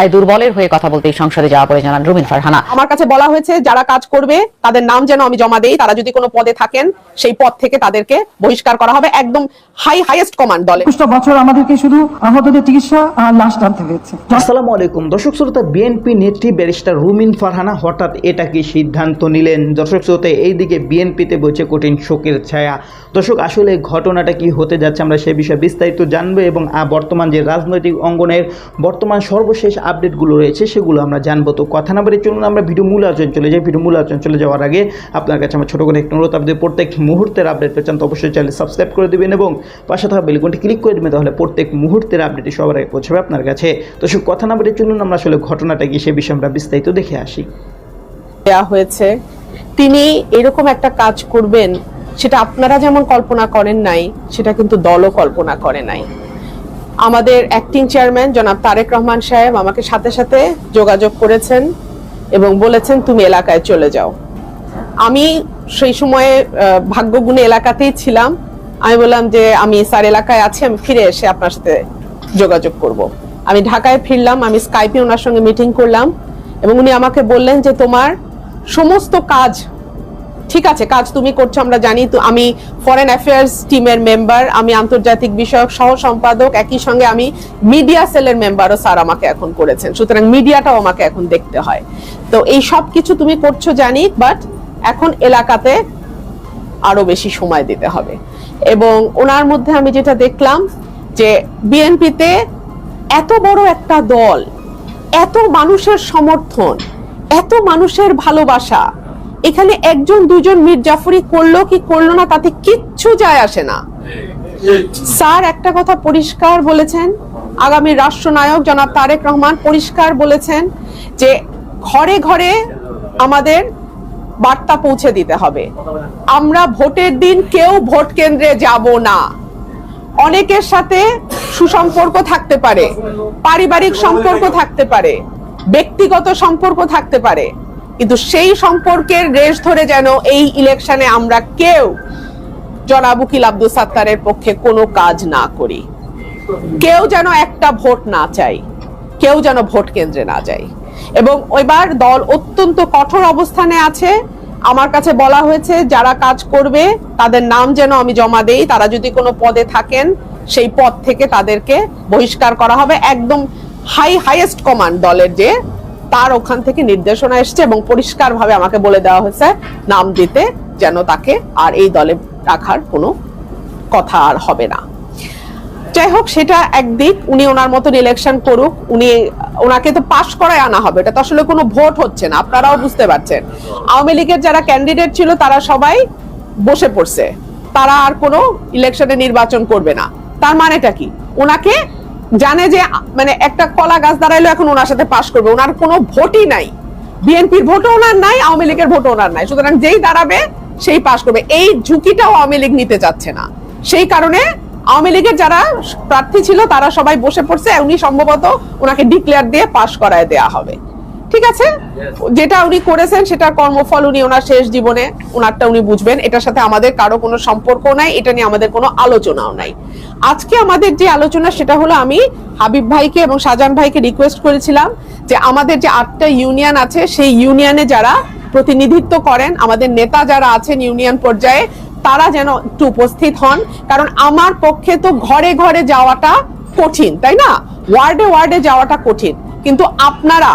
তাই দুর্বলের হয়ে কথা বলতেই সংসদে যাওয়া পরে জানান রুমিন ফারহানা। আমার কাছে বলা হয়েছে যারা কাজ করবে তাদের নাম যেন আমি জমা দেই। তারা যদি কোনো পদে থাকেন সেই পদ থেকে তাদেরকে বহিষ্কার করা হবে একদম হাই হাইয়েস্ট কমান্ড দলে। একুশটা বছর আমাদেরকে শুধু আহতদের চিকিৎসা আর লাশ টানতে হয়েছে। আসসালামু আলাইকুম। দর্শক শ্রোতা বিএনপি নেত্রী ব্যারিস্টার রুমিন ফারহানা হঠাৎ এটা কি সিদ্ধান্ত নিলেন? দর্শক শ্রোতা এইদিকে বিএনপিতে বলছে কঠিন শোকের ছায়া। দর্শক আসলে ঘটনাটা কি হতে যাচ্ছে আমরা সে বিষয়ে বিস্তারিত জানব এবং বর্তমান যে রাজনৈতিক অঙ্গনের বর্তমান সর্বশেষ আপডেটগুলো রয়েছে, সেগুলো আমরা জানব। তো কথা না বলে চলুন, আমরা ভিডিও মূল আলোচনা চলে যাই। ভিডিও মূল আলোচনা চলে যাওয়ার আগে আপনার কাছে আমার ছোটো করে একটু অনুরোধ, আপনি প্রত্যেক মুহূর্তের আপডেট পেয়েছেন তো অবশ্যই চ্যানেল সাবস্ক্রাইব করে দেবেন এবং পাশে থাকা বেলকনটি ক্লিক করে দেবেন, তাহলে প্রত্যেক মুহূর্তের আপডেটই সবার আগে পৌঁছাবে আপনার কাছে। তো সে কথা না বলে চলুন, আমরা আসলে ঘটনাটা কি, সে বিষয়ে আমরা বিস্তারিত দেখে আসি। দেওয়া হয়েছে, তিনি এরকম একটা কাজ করবেন, সেটা আপনারা যেমন কল্পনা করেন নাই, সেটা কিন্তু দলও কল্পনা করে নাই। আমাদের অ্যাক্টিং চেয়ারম্যান জনাব তারেক রহমান সাহেব আমাকে সাথে সাথে যোগাযোগ করেছেন এবং বলেছেন, তুমি এলাকায় চলে যাও আমি সেই সময়ে ভাগ্যগুণে এলাকাতেই ছিলাম আমি বললাম যে, আমি স্যার এলাকায় আছি, আমি ফিরে এসে আপনার সাথে যোগাযোগ করব। আমি ঢাকায় ফিরলাম, আমি স্কাইপে ওনার সঙ্গে মিটিং করলাম এবং উনি আমাকে বললেন যে, তোমার সমস্ত কাজ ঠিক আছে, কাজ তুমি করছ, আমরা জানি তো, আমি ফরেন অ্যাফেয়ার্স টিমের মেম্বার আমি আন্তর্জাতিক বিষয়ক সহ সম্পাদক একই সঙ্গে আমি মিডিয়া সেলের মেম্বারও স্যার আমাকে এখন করেছেন। সুতরাং মিডিয়াটাও আমাকে এখন দেখতে হয়। তো এই সব কিছু তুমি করছ জানি বাট এখন এলাকাতে আরও বেশি সময় দিতে হবে। এবং ওনার মধ্যে আমি যেটা দেখলাম, যে বিএনপিতে এত বড় একটা দল, এত মানুষের সমর্থন, এত মানুষের ভালোবাসা এখানে একজন, দুজন মীর জাফরি করল কি করল না তাতে কিচ্ছু যায় আসে না। স্যার, একটা কথা পরিষ্কার বলেছেন। আগামী রাষ্ট্রনায়ক জনাব তারেক রহমান পরিষ্কার বলেছেন যে ঘরে ঘরে আমাদের বার্তা পৌঁছে দিতে হবে। আমরা ভোটের দিন কেউ ভোট কেন্দ্রে যাব না। অনেকের সাথে সুসম্পর্ক থাকতে পারে, পারিবারিক সম্পর্ক থাকতে পারে, ব্যক্তিগত সম্পর্ক থাকতে পারে। কিন্তু সেই সম্পর্কের রেশ ধরে যেন এই ইলেকশনে আমরা কেউ জনাব উকিল আব্দুল সাত্তারের পক্ষে কোনো কাজ না করি। কেউ যেন একটা ভোট না চাই, কেউ যেন ভোট কেন্দ্রে না যায় এবং এবার দল অত্যন্ত কঠোর অবস্থানে আছে। আমার কাছে বলা হয়েছে, যারা কাজ করবে, তাদের নাম যেন আমি জমা দেই, তারা যদি কোনো পদে থাকেন, সেই পদ থেকে তাদেরকে বহিষ্কার করা হবে। একদম হাই হাইয়েস্ট কমান্ড দলের যে তার ওখান থেকে নির্দেশনা এসছে এবং পরিষ্কারভাবে আমাকে বলে দেওয়া হয়েছে নাম দিতে যেন তাকে আর এই দলে রাখার কোনো কথা আর হবে না। যাই হোক, সেটা একদিক উনি ওনার মতন ইলেকশন করুক, উনি, ওনাকে তো পাশ করায় আনা হবে, এটা তো আসলে কোনো ভোট হচ্ছে না, আপনারাও বুঝতে পারছেন। আওয়ামী লীগের যারা ক্যান্ডিডেট ছিল, তারা সবাই বসে পড়ছে, তারা আর কোনো ইলেকশনে নির্বাচন করবে না। তার মানেটা কি? ওনাকে জানে যে মানে একটা কলা গাছ দাঁড়াইলো, এখন ওনার সাথে পাশ করবে। ওনার কোনো ভোটই নাই। বিএনপির ভোটও ওনার নাই, আওয়ামী লীগের ভোটও ওনার নাই। সুতরাং যেই দাঁড়াবে, সেই পাশ করবে। এই ঝুঁকিটাও আওয়ামী লীগ নিতে চাচ্ছে না। সেই কারণে আওয়ামী লীগের যারা প্রার্থী ছিল, তারা সবাই বসে পড়ছে। উনি সম্ভবত ওনাকে ডিক্লেয়ার দিয়ে পাশ করায় দেয়া হবে। ঠিক আছে? যেটা উনি করেছেন সেটা কর্মফল উনি ওনার শেষ জীবনে ওনারটা উনি বুঝবেন। এটার সাথে আমাদের কারও কোনো সম্পর্ক নাই এটা নিয়ে আমাদের কোনো আলোচনাও নাই। আজকে আমাদের যে আলোচনা সেটা হলো আমি হাবিব ভাইকে এবং শাহজাহান ভাইকে রিকোয়েস্ট করেছিলাম যে আমাদের যে আটটা ইউনিয়ন আছে সেই ইউনিয়নে যারা প্রতিনিধিত্ব করেন আমাদের নেতা যারা আছেন ইউনিয়ন পর্যায়ে তারা যেন একটু উপস্থিত হন। কারণ আমার পক্ষে তো ঘরে ঘরে যাওয়াটা কঠিন তাই না? ওয়ার্ডে ওয়ার্ডে যাওয়াটা কঠিন। কিন্তু আপনারা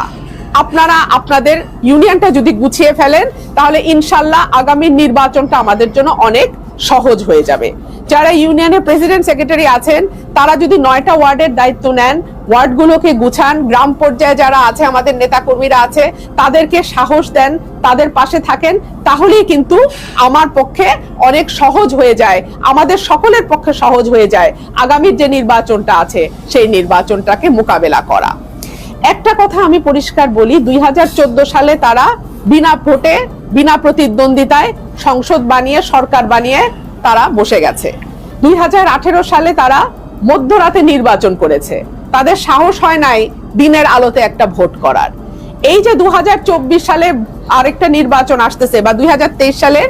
আপনারা আপনাদের ইউনিয়নটা যদি গুছিয়ে ফেলেন, তাহলে ইনশাল্লাহ আগামী নির্বাচনটা আমাদের জন্য অনেক সহজ হয়ে যাবে। যারা ইউনিয়নের প্রেসিডেন্ট সেক্রেটারি আছেন, তারা যদি নয়টা ওয়ার্ডের দায়িত্ব নেন, ওয়ার্ডগুলোকে গুছান, গ্রাম পর্যায়ে যারা আছে, আমাদের নেতাকর্মীরা আছে, তাদেরকে সাহস দেন, তাদের পাশে থাকেন, তাহলেই কিন্তু আমার পক্ষে অনেক সহজ হয়ে যায়, আমাদের সকলের পক্ষে সহজ হয়ে যায় আগামীর যে নির্বাচনটা আছে, সেই নির্বাচনটাকে মোকাবেলা করা। একটা কথা আমি পরিষ্কার বলি, দুই হাজার চোদ্দ সালে তারা বিনা ভোটে, বিনা প্রতিদ্বন্দ্বিতায় সংসদ বানিয়ে, সরকার বানিয়ে তারা বসে গেছে। দুই হাজার আঠারো সালে তারা মধ্যরাতে নির্বাচন করেছে। তাদের সাহস হয় নাই দিনের আলোতে একটা ভোট করার। এই যে দুই হাজার চব্বিশ সালে আরেকটা নির্বাচন আসতেছে বা দুই হাজার তেইশ সালের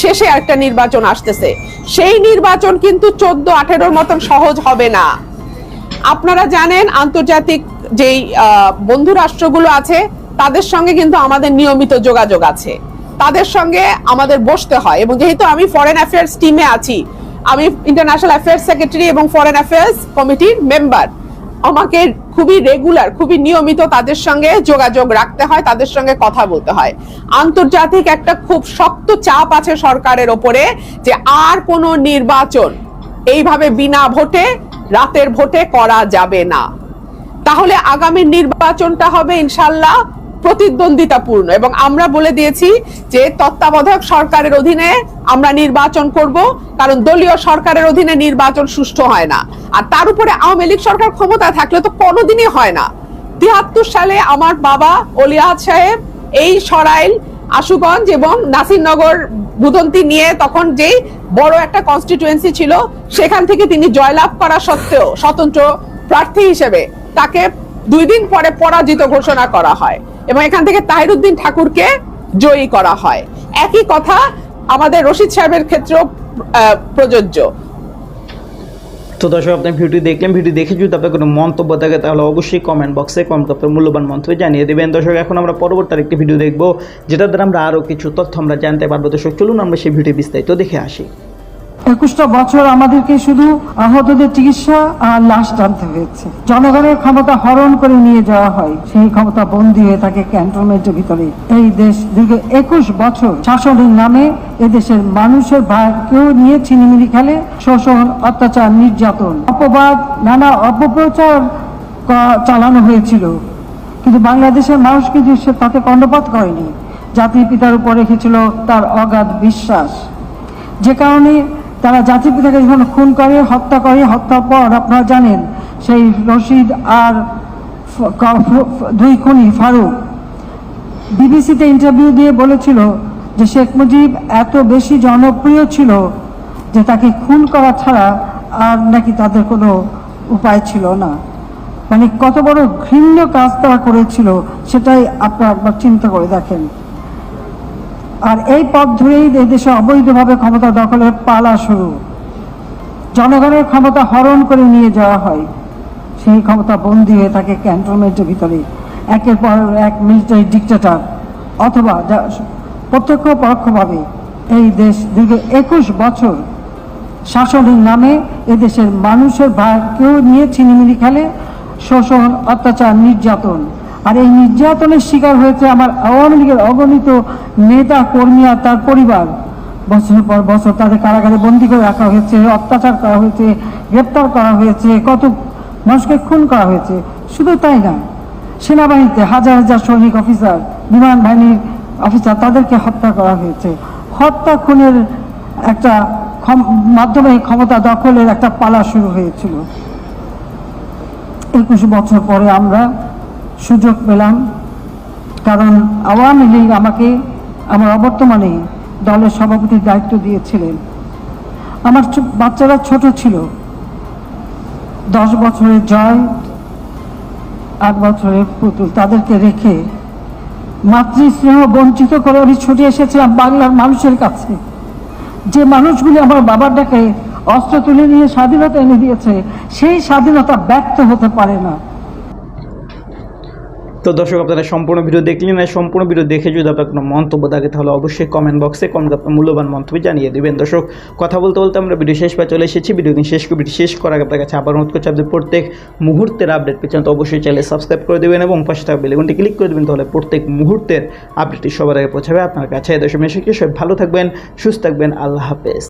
শেষে একটা নির্বাচন আসতেছে, সেই নির্বাচন কিন্তু চোদ্দ আঠেরোর মতন সহজ হবে না। আপনারা জানেন আন্তর্জাতিক যেই বন্ধু রাষ্ট্রগুলো আছে, তাদের সঙ্গে কিন্তু আমাদের নিয়মিত যোগাযোগ আছে। তাদের সঙ্গে আমাদের বসতে হয় এবং যেহেতু আমি ফরেন অ্যাফেয়ার্স টিমে আছি, আমি ইন্টারন্যাশনাল অ্যাফেয়ার্স সেক্রেটারি এবং ফরেন অ্যাফেয়ার্স কমিটির মেম্বার আমাকে খুবই রেগুলার খুবই নিয়মিত তাদের সঙ্গে যোগাযোগ রাখতে হয়, তাদের সঙ্গে কথা বলতে হয়। আন্তর্জাতিক একটা খুব শক্ত চাপ আছে সরকারের ওপরে যে আর কোনো নির্বাচন এইভাবে বিনা ভোটে, রাতের ভোটে করা যাবে না। তাহলে আগামী নির্বাচনটা হবে ইনশাল্লাহ প্রতিদ্বন্দ্বিতাপূর্ণ। এবং আমরা বলে দিয়েছি যে তত্ত্বাবধায়ক সরকারের অধীনে আমরা নির্বাচন করব, কারণ দলীয় সরকারের অধীনে নির্বাচন সুষ্ঠু হয় না। আর তার উপরে আওয়ামী লীগ সরকার ক্ষমতায় থাকলে তো কোনোদিনই হয় না। তিয়াত্তর সালে আমার বাবা অলিয়াদ সাহেব এই সরাইল, আশুগঞ্জ এবং নাসিরনগর বুদন্তি নিয়ে তখন যেই বড় একটা কনস্টিটুয়েন্সি ছিল, সেখান থেকে তিনি জয়লাভ করা সত্ত্বেও স্বতন্ত্র প্রার্থী হিসেবে তাকে দুই দিন পরে পরাজিত ঘোষণা করা হয় এবং এখান থেকে তাহিরুদ্দিন ঠাকুরকে জয়ী করা হয়। একই কথা আমাদের রশিদ সাহেবের ক্ষেত্রেও প্রযোজ্য। তো দর্শক, আপনি ভিডিও দেখলেন। ভিডিও দেখে যদি আপনার কোনো মন্তব্য থাকে, তাহলে অবশ্যই কমেন্ট বক্সে কমেন্ট আপনার মূল্যবান মন্তব্য জানিয়ে দেবেন। দর্শক, এখন আমরা পরবর্তী আরেকটি ভিডিও দেখব যেটা দ্বারা আমরা আরও কিছু তথ্য আমরা জানতে পারব। দর্শক, চলুন আমরা সেই ভিডিও বিস্তারিত দেখে আসি। একুশটা বছর আমাদেরকে শুধু আহতদের চিকিৎসা আর লাশ টানতে হয়েছে। জনগণের ক্ষমতা হরণ করে নিয়ে যাওয়া হয়। সেই ক্ষমতা বন্দী হয়ে থাকে ক্যান্টনমেন্টের ভিতরে। এই দেশ দীর্ঘ একুশ বছর শাসনের নামে এদেশের মানুষের ভাগ্যও নিয়ে ছিনিমিনি খেলে, শোষণ, অত্যাচার, নির্যাতন, অপবাদ, নানা অপপ্রচার চালানো হয়েছিল। কিন্তু বাংলাদেশের মানুষ কিন্তু তাতে কর্ণপাত করেনি। জাতির পিতার উপর রেখেছিল তার অগাধ বিশ্বাস। যে কারণে তারা জাতির পিতাকে যখন খুন করে, হত্যা করে, হত্যার পর আপনারা জানেন, সেই রশিদ আর দুই খুনি, ফারুক। বিবিসিতে ইন্টারভিউ দিয়ে বলেছিল যে শেখ মুজিব এত বেশি জনপ্রিয় ছিল যে তাকে খুন করা ছাড়া আর নাকি তাদের কোনো উপায় ছিল না। মানে কত বড় ঘৃণ্য কাজ তারা করেছিল, সেটাই আপনারা একবার চিন্তা করে দেখেন। আর এই পথ ধরেই এই দেশে অবৈধভাবে ক্ষমতা দখলের পালা শুরু। জনগণের ক্ষমতা হরণ করে নিয়ে যাওয়া হয়। সেই ক্ষমতা বন্দী হয়ে থাকে ক্যান্টনমেন্টের ভিতরে একের পর এক মিলিটারি ডিক্টেটর অথবা প্রত্যক্ষ পরোক্ষভাবে এই দেশ দীর্ঘ একুশ বছর শাসনের নামে এদেশের মানুষের ভাগ্যও নিয়ে ছিনিমিনি খেলে, শোষণ, অত্যাচার, নির্যাতন আর এই নির্যাতনের শিকার হয়েছে আমার আওয়ামী লীগের অগণিত নেতা, কর্মী আর তার পরিবার। বছরের পর বছর তাদের কারাগারে বন্দি করে রাখা হয়েছে, অত্যাচার করা হয়েছে, গ্রেপ্তার করা হয়েছে, কত মানুষকে খুন করা হয়েছে। শুধু তাই না, সেনাবাহিনীতে হাজার হাজার সৈনিক অফিসার, বিমান বাহিনীর অফিসার তাদেরকে হত্যা করা হয়েছে। হত্যা খুনের একটা মাধ্যমে ক্ষমতা দখলের একটা পালা শুরু হয়েছিল। একুশ বছর পরে আমরা সুযোগ পেলাম। কারণ আওয়ামী লীগ আমাকে আমার অবর্তমানে দলের সভাপতির দায়িত্ব দিয়েছিলেন। আমার বাচ্চারা ছোট ছিল। দশ বছরের জয়, আট বছরের পুতুল তাদেরকে রেখে মাতৃস্নেহ বঞ্চিত করে আমি ছুটে এসেছিলাম বাংলার মানুষের কাছে। যে মানুষগুলি আমার বাবার ডাকে অস্ত্র তুলে নিয়ে স্বাধীনতা এনে দিয়েছে, সেই স্বাধীনতা ব্যর্থ হতে পারে না। তো দর্শক, আপনারা সম্পূর্ণ ভিডিও দেখলেন আর সম্পূর্ণ ভিডিও দেখে যদি আপনার কোনো মন্তব্য থাকে, তাহলে অবশ্যই কমেন্ট বক্সে কমেন্ট আপনার মূল্যবান মন্তব্য জানিয়ে দেবেন। দর্শক, কথা বলতে বলতে আমরা ভিডিও শেষ পা চলে এসেছি। ভিডিও শেষ ভিডিও শেষ করার আপনার কাছে আবার অনুরোধ করছি, আপনি প্রত্যেক মুহূর্তের আপডেট পেয়েছেন তো অবশ্যই চ্যানেলে সাবস্ক্রাইব করে দেবেন এবং পাশে থাকা বেলেগুনটি ক্লিক করে দেবেন, তাহলে প্রত্যেক মুহূর্তের আপডেটটি সবার আগে পৌঁছাবে আপনার কাছে। দর্শক মেশে সব ভালো থাকবেন, সুস্থ থাকবেন, আল্লাহ হাফেজ।